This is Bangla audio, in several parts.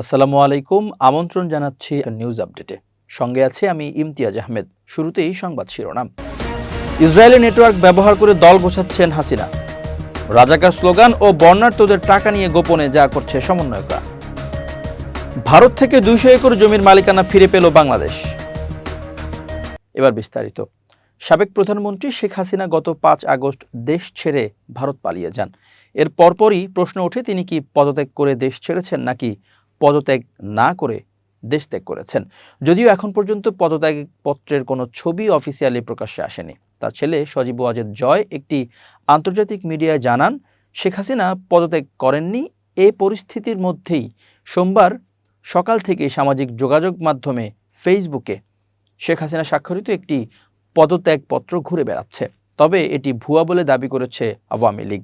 আসসালামু আলাইকুম, আমন্ত্রণ জানাচ্ছি নিউজ আপডেটে সঙ্গে আছে আমি ইমতিয়াজ আহমেদ। শুরুতেই সংবাদ শিরোনাম। ইসরায়েলি নেটওয়ার্ক ব্যবহার করে দল গোছাচ্ছেন হাসিনা। রাজাকার স্লোগান ও বর্ণাঢ্যদের টাকা নিয়ে গোপনে যা করছে সমন্বয়করা। ভারত থেকে দুইশো একর জমির মালিকানা ফিরে পেল বাংলাদেশ। এবার বিস্তারিত। সাবেক প্রধানমন্ত্রী শেখ হাসিনা গত পাঁচ আগস্ট দেশ ছেড়ে ভারত পালিয়ে যান। এর পরপরই প্রশ্ন ওঠে, তিনি কি পদত্যাগ করে দেশ ছেড়েছেন নাকি পদত্যাগ না করে দেশ ত্যাগ করেছেন। যদিও এখন পর্যন্ত পদত্যাগ পত্রের কোনো ছবি অফিসিয়ালি প্রকাশ্যে আসেনি। তার ছেলে সজীব ওয়াজেদ জয় একটি আন্তর্জাতিক মিডিয়ায় জানান, শেখ হাসিনা পদত্যাগ করেননি। এ পরিস্থিতির মধ্যেই সোমবার সকাল থেকে সামাজিক যোগাযোগ মাধ্যমে ফেসবুকে শেখ হাসিনা স্বাক্ষরিত একটি পদত্যাগপত্র ঘুরে বেড়াচ্ছে। তবে এটি ভুয়া বলে দাবি করেছে আওয়ামী লীগ।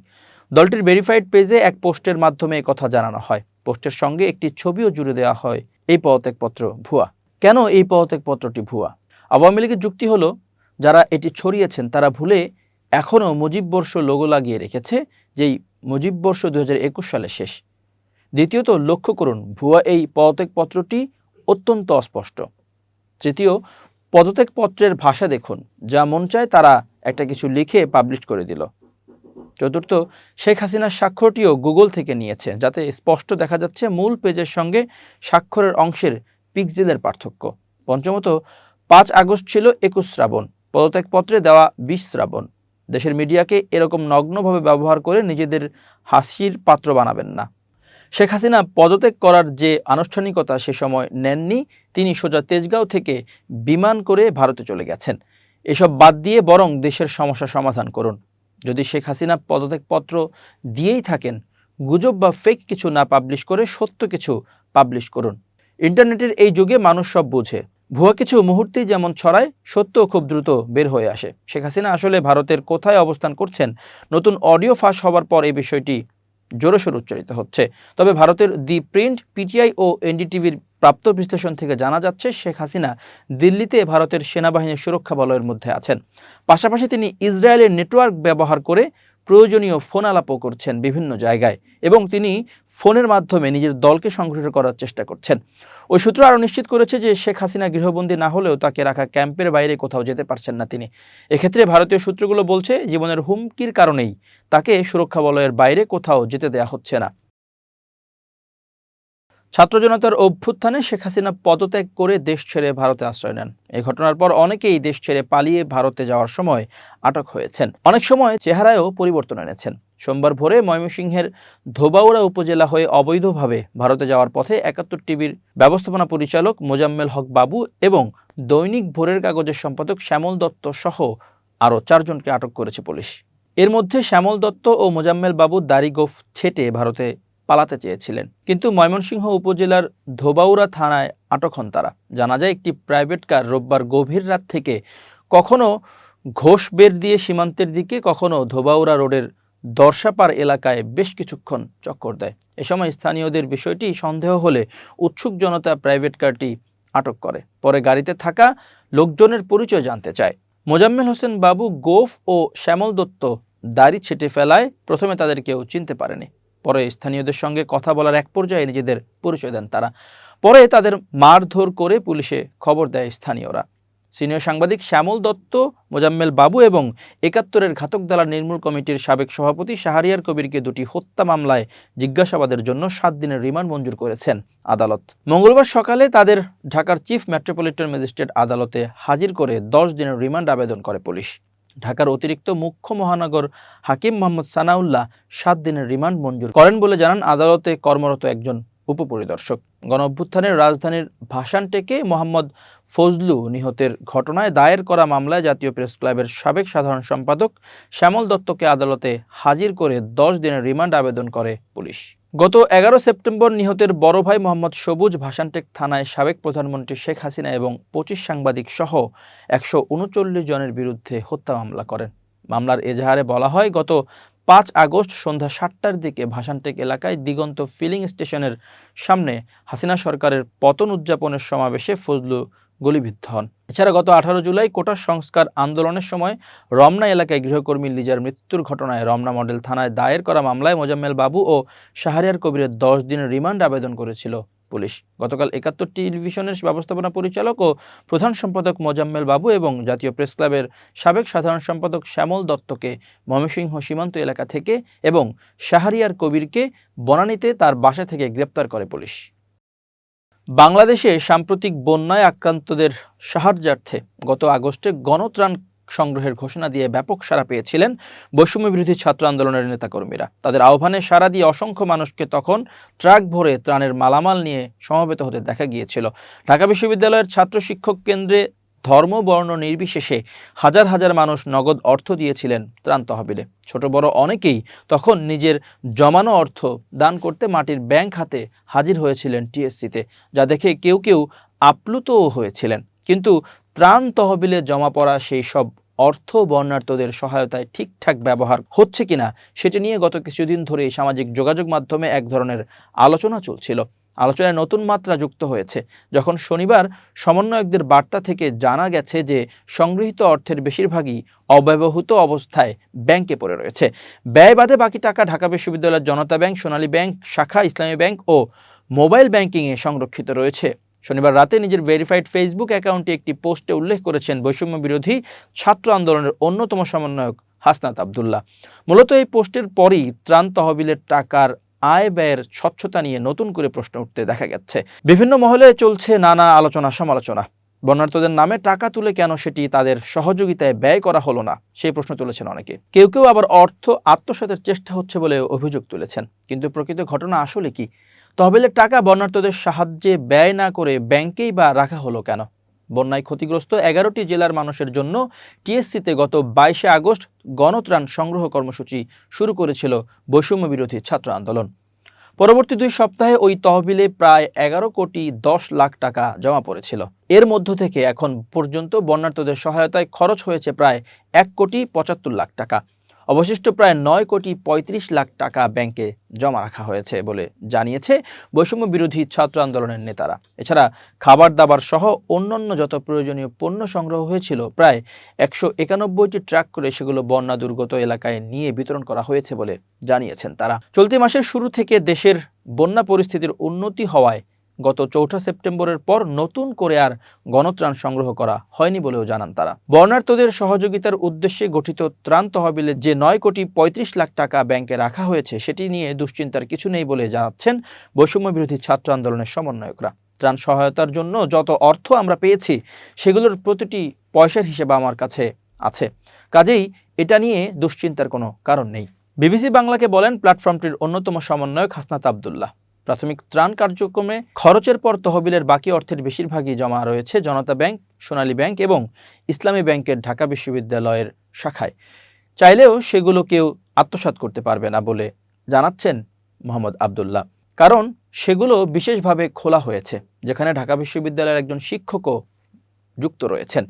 দলটির ভেরিফাইড পেজে এক পোস্টের মাধ্যমে কথা জানানো হয়। পোস্টের সঙ্গে একটি ছবিও জুড়ে দেওয়া হয় এই পদত্যাগপত্র ভুয়া। কেন এই পদত্যাগপত্রটি ভুয়া? আওয়ামী লীগের যুক্তি হলো, যারা এটি ছড়িয়েছেন তারা ভুলে এখনও মুজিববর্ষ লোগো লাগিয়ে রেখেছে, যেই মুজিববর্ষ দু হাজার একুশ সালে শেষ। দ্বিতীয়ত, লক্ষ্য করুন, ভুয়া এই পদত্যাগপত্রটি অত্যন্ত অস্পষ্ট। তৃতীয়, পদত্যাগপত্রের ভাষা দেখুন, যা মন চায় তারা একটা কিছু লিখে পাবলিশ করে দিল। চতুর্থ, শেখ হাসিনার স্বাক্ষরটিও গুগল থেকে নিয়েছে, যাতে স্পষ্ট দেখা যাচ্ছে মূল পেজের সঙ্গে স্বাক্ষরের অংশের পিক্সেলের পার্থক্য। পঞ্চমত, পাঁচ আগস্ট ছিল একুশ শ্রাবণ, পদত্যাগপত্রে দেওয়া বিশ শ্রাবণ। দেশের মিডিয়াকে এরকম নগ্নভাবে ব্যবহার করে নিজেদের হাসির পাত্র বানাবেন না। শেখ হাসিনা পদত্যাগ করার যে আনুষ্ঠানিকতা সে সময় নেননি, তিনি সোজা তেজগাঁও থেকে বিমান করে ভারতে চলে গেছেন। এসব বাদ দিয়ে বরং দেশের সমস্যা সমাধান করুন। যদি শেখ হাসিনা পদত্যাগপত্র দিয়েই থাকেন, গুজব বা ফেক কিছু না পাবলিশ করে সত্য কিছু পাবলিশ করুন। ইন্টারনেটের এই যুগে মানুষ সব বুঝে। ভুয়া কিছু মুহূর্তেই যেমন ছড়ায় সত্য খুব দ্রুত বের হয়ে আসে। শেখ হাসিনা আসলে ভারতের কোথায় অবস্থান করছেন, নতুন অডিও ফাঁস হওয়ার পর এই বিষয়টি জোরসোর উচ্চারিত হচ্ছে। তবে ভারতের দি প্রিন্ট, পিটিআই ও এনডিটিভির প্রাপ্ত বিশ্লেষণ থেকে জানা যাচ্ছে, শেখ হাসিনা দিল্লিতে ভারতের সেনাবাহিনীর সুরক্ষা বলয়ের মধ্যে আছেন। পাশাপাশি তিনি ইসরায়েলের নেটওয়ার্ক ব্যবহার করে প্রয়োজনীয় ফোন আলাপও করছেন বিভিন্ন জায়গায় এবং তিনি ফোনের মাধ্যমে নিজের দলকে সংগঠিত করার চেষ্টা করছেন। ওই সূত্র আরও নিশ্চিত করেছে যে, শেখ হাসিনা গৃহবন্দী না হলেও তাকে রাখা ক্যাম্পের বাইরে কোথাও যেতে পারছেন না তিনি। এক্ষেত্রে ভারতীয় সূত্রগুলো বলছে, জীবনের হুমকির কারণেই তাকে সুরক্ষা বলয়ের বাইরে কোথাও যেতে দেয়া হচ্ছে না। ছাত্র জনতার অভ্যুত্থানে শেখ হাসিনা পদত্যাগ করে দেশ ছেড়ে ভারতে আশ্রয় নেন। এই ঘটনার পর অনেকেই দেশ ছেড়ে পালিয়ে ভারতে যাওয়ার সময় আটক হয়েছেন। অনেক সময় চেহারায়ও পরিবর্তন এনেছেন। সোমবার ভোরে ময়মনসিংহের ধোবাউড়া উপজেলা হয়ে অবৈধভাবে ভারতে যাওয়ার পথে একাত্তর টিভির ব্যবস্থাপনা পরিচালক মোজাম্মেল হক বাবু এবং দৈনিক ভোরের কাগজের সম্পাদক শ্যামল দত্ত সহ আরও চারজনকে আটক করেছে পুলিশ। এর মধ্যে শ্যামল দত্ত ও মোজাম্মেল বাবু দাড়িগোফ ছেটে ভারতে পালাতে চেয়েছিলেন। কিন্তু ময়মনসিংহ উপজেলার ধোবাউরা থানায় আটক হন তারা। জানা যায়, একটি প্রাইভেট কার রোববার গভীর রাত থেকে কখনো ঘোষ বের দিয়ে সীমান্তের দিকে, কখনো ধোবাউরা রোডের দর্শাপার এলাকায় বেশ কিছুক্ষণ চক্কর দেয়। এ সময় স্থানীয়দের বিষয়টি সন্দেহ হলে উৎসুক জনতা প্রাইভেট কারটি আটক করে। পরে গাড়িতে থাকা লোকজনের পরিচয় জানতে চায়। মোজাম্মেল হোসেন বাবু গোফ ও শ্যামল দত্ত দাড়ি ছেটে ফেলায়, প্রথমে তাদের কেউ চিনতে পারেনি। পরে স্থানীয়দের সঙ্গে কথা বলার এক পর্যায়ে নিজেদের পরিচয় দেন তারা। পরে তাদের মারধর করে পুলিশে খবর দেয় স্থানীয়রা। সিনিয়র সাংবাদিক শ্যামল দত্ত, মোজাম্মেল বাবু এবং একাত্তরের ঘাতক দালার নির্মূল কমিটির সাবেক সভাপতি শাহরিয়ার কবিরকে দুটি হত্যা মামলায় জিজ্ঞাসাবাদের জন্য সাত দিনের রিমান্ড মঞ্জুর করেছেন আদালত। মঙ্গলবার সকালে তাদের ঢাকার চিফ মেট্রোপলিটন ম্যাজিস্ট্রেট আদালতে হাজির করে দশ দিনের রিমান্ড আবেদন করে পুলিশ। ঢাকার অতিরিক্ত মুখ্য মহানগর হাকিম মোহাম্মদ সানাউল্লাহ সাত দিনের রিমান্ড মঞ্জুর করেন বলে জানান আদালতে কর্মরত একজন। উপপরিদর্শক। গণ অভ্যুত্থানের রাজধানীর ভাসানটেকে মোহাম্মদ ফজলু নিহতের ঘটনায় দায়ের করা মামলায় জাতীয় প্রেস ক্লাবের সাবেক সাধারণ সম্পাদক শ্যামল দত্তকে আদালতে হাজির করে দশ দিনের রিমান্ড আবেদন করে পুলিশ। গত এগারো সেপ্টেম্বর নিহতের বড় ভাই মোহাম্মদ সবুজ ভাসানটেক থানায় সাবেক প্রধানমন্ত্রী শেখ হাসিনা এবং পঁচিশ সাংবাদিক সহ একশো উনচল্লিশ জনের বিরুদ্ধে হত্যা মামলা করেন। মামলার এজাহারে বলা হয়, গত পাঁচ আগস্ট সন্ধ্যা সাতটার দিকে ভাসানটেক এলাকায় দিগন্ত ফিলিং স্টেশনের সামনে হাসিনা সরকারের পতন উদযাপনের সমাবেশে ফজলু গুলিবিদ্ধ হন। এছাড়া গত আঠারো জুলাই কোটা সংস্কার আন্দোলনের সময় রমনা এলাকায় গৃহকর্মী লিজার মৃত্যুর ঘটনায় রমনা মডেল থানায় দায়ের করা মামলায় মোজাম্মেল বাবু ও শাহরিয়ার কবিরের দশ দিনের রিমান্ড আবেদন করেছিল। পুলিশ। গতকাল একাত্তর টেলিভিশনের ব্যবস্থাপনা পরিচালক ও প্রধান সম্পাদক মোজাম্মেল বাবু এবং জাতীয় প্রেস ক্লাবের সাবেক সাধারণ সম্পাদক শ্যামল দত্তকে ময়মনসিংহ সীমান্ত এলাকা থেকে এবং শাহরিয়ার কবিরকে বনানীতে তার বাসা থেকে গ্রেপ্তার করে পুলিশ। বাংলাদেশে সাম্প্রতিক বন্যায় আক্রান্তদের সাহায্যার্থে গত আগস্টে গণত্রাণ সংগ্রহের ঘোষণা দিয়ে ব্যাপক সাড়া পেয়েছিলেন বৈষম্য বিরোধী ছাত্র আন্দোলনের নেতাকর্মীরা। তাদের আহ্বানে সাড়া দিয়ে অসংখ্য মানুষকে তখন ট্রাক ভরে ত্রাণের মালামাল নিয়ে সমবেত হতে দেখা গিয়েছিল। ঢাকা বিশ্ববিদ্যালয়ের ছাত্র শিক্ষক কেন্দ্রে ধর্ম, বর্ণ নির্বিশেষে হাজার হাজার মানুষ নগদ অর্থ দিয়েছিলেন ত্রাণ তহবিলে। ছোট, বড় অনেকেই তখন নিজের জমানো অর্থ দান করতে মাটির ব্যাংক হাতে হাজির হয়েছিলেন টিএসসিতে, যা দেখে কেউ কেউ আপ্লুতও হয়েছিলেন। কিন্তু ত্রাণ তহবিলে জমা পড়া সেই সব অর্থ বর্ণার্থদের সহায়তায় ঠিকঠাক ব্যবহার হচ্ছে কিনা সেটি নিয়ে গত কিছুদিন ধরেই সামাজিক যোগাযোগ মাধ্যমে এক ধরনের আলোচনা চলছিল। আলোচনায় নতুন মাত্রা যুক্ত হয়েছে। যখন শনিবার সমন্বয়কদের বার্তা থেকে জানা গেছে যে সংগৃহীত অর্থের বেশিরভাগই অব্যবহৃত অবস্থায় ব্যাংকে পড়ে রয়েছে। ব্যয় বাদে বাকি টাকা ঢাকা বিশ্ববিদ্যালয়ের জনতা ব্যাংক, সোনালী ব্যাংক, শাখা, ইসলামী ব্যাংক ও মোবাইল ব্যাংকিংয়ে সংরক্ষিত রয়েছে। শনিবার রাতে নিজের ভেরিফাইড ফেসবুক অ্যাকাউন্টে একটি পোস্টে উল্লেখ করেছেন বৈষম্য বিরোধী ছাত্র আন্দোলনের অন্যতম সমন্বয়ক হাসনাত আবদুল্লাহ। মূলত এই পোস্টের পরই ত্রাণ তহবিলের টাকার আয় ব্যয়ের স্বচ্ছতা নিয়ে নতুন করে প্রশ্ন উঠতে দেখা গেছে। বিভিন্ন মহলে চলছে নানা আলোচনা সমালোচনা। বর্ণার্থদের নামে টাকা তুলে কেন সেটি তাদের সহযোগিতায় ব্যয় করা হলো না, সেই প্রশ্ন তুলেছেন অনেকে। কেউ কেউ আবার অর্থ আত্মসাতের চেষ্টা হচ্ছে বলে অভিযোগ তুলেছেন। কিন্তু প্রকৃত ঘটনা আসলে কি? তহবিলের টাকা বর্ণার্থদের সাহায্যে ব্যয় না করে ব্যাংকেই বা রাখা হলো কেন? বন্যায় ক্ষতিগ্রস্ত এগারোটি জেলার মানুষের জন্য টিএসসিতে গত বাইশে আগস্ট গণত্রাণ সংগ্রহ কর্মসূচি শুরু করেছিল বৈষম্য বিরোধী ছাত্র আন্দোলন। পরবর্তী দুই সপ্তাহে ওই তহবিলে প্রায় এগারো কোটি দশ লাখ টাকা জমা পড়েছিল। এর মধ্য থেকে এখন পর্যন্ত বন্যার্থদের সহায়তায় খরচ হয়েছে প্রায় এক কোটি পঁচাত্তর লাখ টাকা। অবশিষ্ট প্রায় নয় কোটি পঁয়ত্রিশ লাখ টাকা ব্যাংকে জমা রাখা হয়েছে বলে জানিয়েছে বৈষম্য বিরোধী ছাত্র আন্দোলনের নেতারা। এছাড়া খাবার দাবার সহ অন্যান্য যত প্রয়োজনীয় পণ্য সংগ্রহ হয়েছিল, প্রায় একশো একানব্বইটি ট্রাক করে সেগুলো বন্যা দুর্গত এলাকায় নিয়ে বিতরণ করা হয়েছে বলে জানিয়েছেন তারা। চলতি মাসের শুরু থেকে দেশের বন্যা পরিস্থিতির উন্নতি হওয়ায় গত চৌঠা সেপ্টেম্বরের পর নতুন করে আর গণত্রাণ সংগ্রহ করা হয়নি বলেও জানান তারা। বর্ণার্থদের সহযোগিতার উদ্দেশ্যে গঠিত ত্রাণ তহবিলে যে নয় কোটি পঁয়ত্রিশ লাখ টাকা ব্যাংকে রাখা হয়েছে, সেটি নিয়ে দুশ্চিন্তার কিছু নেই বলে জানাচ্ছেন বৈষম্য বিরোধী ছাত্র আন্দোলনের সমন্বয়করা। ত্রাণ সহায়তার জন্য যত অর্থ আমরা পেয়েছি, সেগুলোর প্রতিটি পয়সার হিসেবে আমার কাছে আছে। কাজেই এটা নিয়ে দুশ্চিন্তার কোনো কারণ নেই। বিবিসি বাংলাকে বলেন, প্ল্যাটফর্মটির অন্যতম সমন্বয়ক হাসনাত আবদুল্লাহ। প্রাথমিক ত্রাণ কার্যক্রমে খরচের পর তহবিলের বাকি অর্থের বেশিরভাগই জমা রয়েছে জনতা ব্যাংক, সোনালী ব্যাংক এবং ইসলামী ব্যাংকের ঢাকা বিশ্ববিদ্যালয়ের শাখায়। চাইলেও সেগুলো কেউ আত্মসাৎ করতে পারবে না বলে জানাচ্ছেন মোহাম্মদ আবদুল্লাহ। কারণ সেগুলো বিশেষভাবে খোলা হয়েছে, যেখানে ঢাকা বিশ্ববিদ্যালয়ের একজন শিক্ষকও যুক্ত রয়েছেন।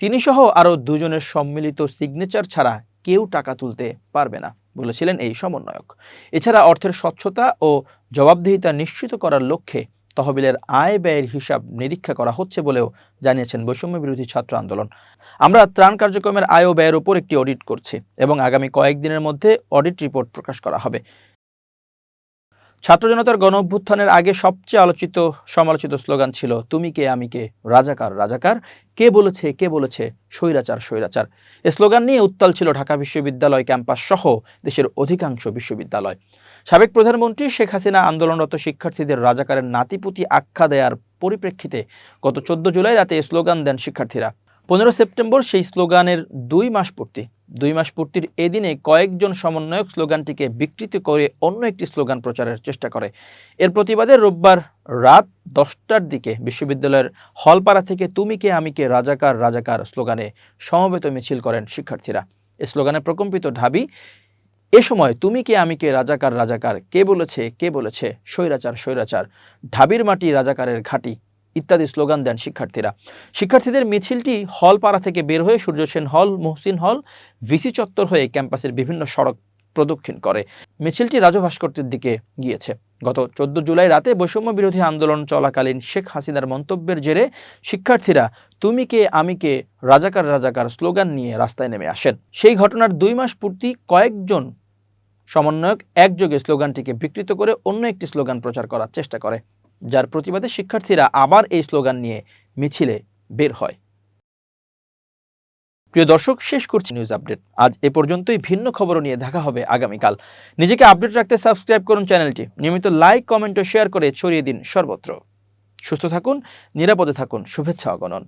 তিনি সহ আরও দুজনের সম্মিলিত সিগনেচার ছাড়া কেউ টাকা তুলতে পারবে না। বলেছিলেন এই সমন্বয়ক। এছাড়া অর্থের স্বচ্ছতা ও জবাবদিহিতা নিশ্চিত করার লক্ষ্যে তহবিলের আয় ব্যয়ের হিসাব নিরীক্ষা করা হচ্ছে বলেও জানিয়েছেন বৈষম্য বিরোধী ছাত্র আন্দোলন। আমরা ত্রাণ কার্যক্রমের আয় ও ব্যয়ের উপর একটি অডিট করছি এবং আগামী কয়েকদিনের মধ্যে অডিট রিপোর্ট প্রকাশ করা হবে। ছাত্র জনতার গণ অভ্যুত্থানের আগে সবচেয়ে আলোচিত, সমালোচিত স্লোগান ছিল, তুমি কে, আমি কে? রাজাকার রাজাকার? কে বলেছে কে বলেছে? স্বৈরাচার স্বৈরাচার। এ স্লোগান নিয়ে উত্তাল ছিল ঢাকা বিশ্ববিদ্যালয় ক্যাম্পাস সহ দেশের অধিকাংশ বিশ্ববিদ্যালয়। সাবেক প্রধানমন্ত্রী শেখ হাসিনা আন্দোলনরত শিক্ষার্থীদের রাজাকারের নাতিপুতি আখ্যা দেওয়ার পরিপ্রেক্ষিতে গত চোদ্দ জুলাই রাতে স্লোগান দেন শিক্ষার্থীরা। পনেরো সেপ্টেম্বর সেই স্লোগানের দুই মাস পূর্তি। দুই মাস পূর্তির এদিনে কয়েকজন সমন্বয়ক স্লোগানটিকে বিকৃত করে অন্য একটি স্লোগান প্রচারের চেষ্টা করে। এর প্রতিবাদে রোববার রাত দশটার দিকে বিশ্ববিদ্যালয়ের হলপাড়া থেকে তুমি কে, আমি কে, রাজাকার রাজাকার স্লোগানে সমবেত মিছিল করেন শিক্ষার্থীরা। এ স্লোগানে প্রকম্পিত ঢাবি, এ সময় তুমি কে, আমি কে, রাজাকার রাজাকার, কে বলেছে কে বলেছে, স্বৈরাচার স্বৈরাচার ঢাবির মাটি রাজাকারের ঘাটি। ইত্যাদি স্লোগান দেন শিক্ষার্থীরা। শিক্ষার্থীদের মিছিলটি হলপাড়া থেকে বের হয়ে সূর্য সেন হল, মহসিন হল, ভিসি চত্বর হয়ে ক্যাম্পাসের বিভিন্ন সড়ক প্রদক্ষিণ করে। মিছিলটি রাজু ভাস্কর্যের দিকে গিয়েছে। গত চোদ্দ জুলাই রাতে বৈষম্য বিরোধী আন্দোলন চলাকালীন শেখ হাসিনার মন্তব্যের জেরে শিক্ষার্থীরা তুমি কে, আমি কে, রাজাকার রাজাকার স্লোগান নিয়ে রাস্তায় নেমে আসেন। সেই ঘটনার দুই মাস পূর্তি কয়েকজন সমন্বয়ক একযোগে স্লোগানটিকে বিকৃত করে অন্য একটি স্লোগান প্রচার করার চেষ্টা করে। যার প্রতিবাদে শিক্ষার্থীরা আবার এই স্লোগান নিয়ে মিছিলে বের হয়। প্রিয় দর্শক, শেষ করছি নিউজ আপডেট আজ এ পর্যন্তই ভিন্ন খবরও নিয়ে দেখা হবে আগামীকাল। নিজেকে আপডেট রাখতে সাবস্ক্রাইব করুন চ্যানেলটি। নিয়মিত লাইক কমেন্ট ও শেয়ার করে ছড়িয়ে দিন সর্বত্র। সুস্থ থাকুন, নিরাপদে থাকুন। শুভেচ্ছা, অগণন।